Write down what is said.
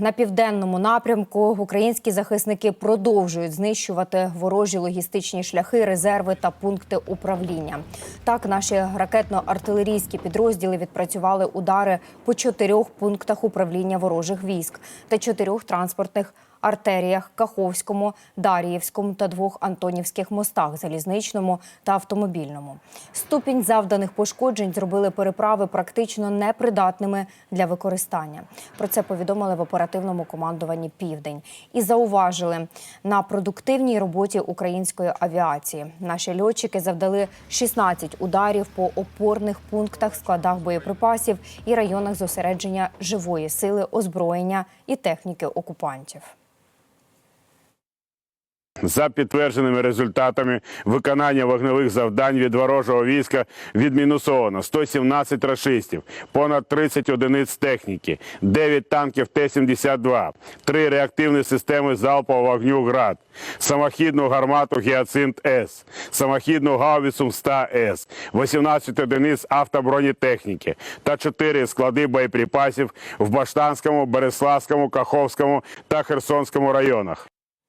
На південному напрямку українські захисники продовжують знищувати ворожі логістичні шляхи, резерви та пункти управління. Так, наші ракетно-артилерійські підрозділи відпрацювали удари по чотирьох пунктах управління ворожих військ та чотирьох транспортних артеріях Каховському, Дар'ївському та двох Антонівських мостах залізничному та автомобільному. Ступінь завданих пошкоджень зробили переправи практично непридатними для використання. Про це повідомили в оперативному командуванні Південь і зауважили на продуктивній роботі української авіації. Наші льотчики завдали 16 ударів по опорних пунктах, складах боєприпасів і районах зосередження живої сили, озброєння і техніки окупантів. За підтвердженими результатами виконання вогневих завдань від ворожого війська відмінусовано 117 рашистів, понад 30 одиниць техніки, 9 танків Т-72, 3 реактивні системи залпового вогню «Град», самохідну гармату «Гіацинт С», самохідну гаубицю «Ста-С», 18 одиниць автобронетехніки та 4 склади боєприпасів в Баштанському, Береславському, Каховському та Херсонському районах.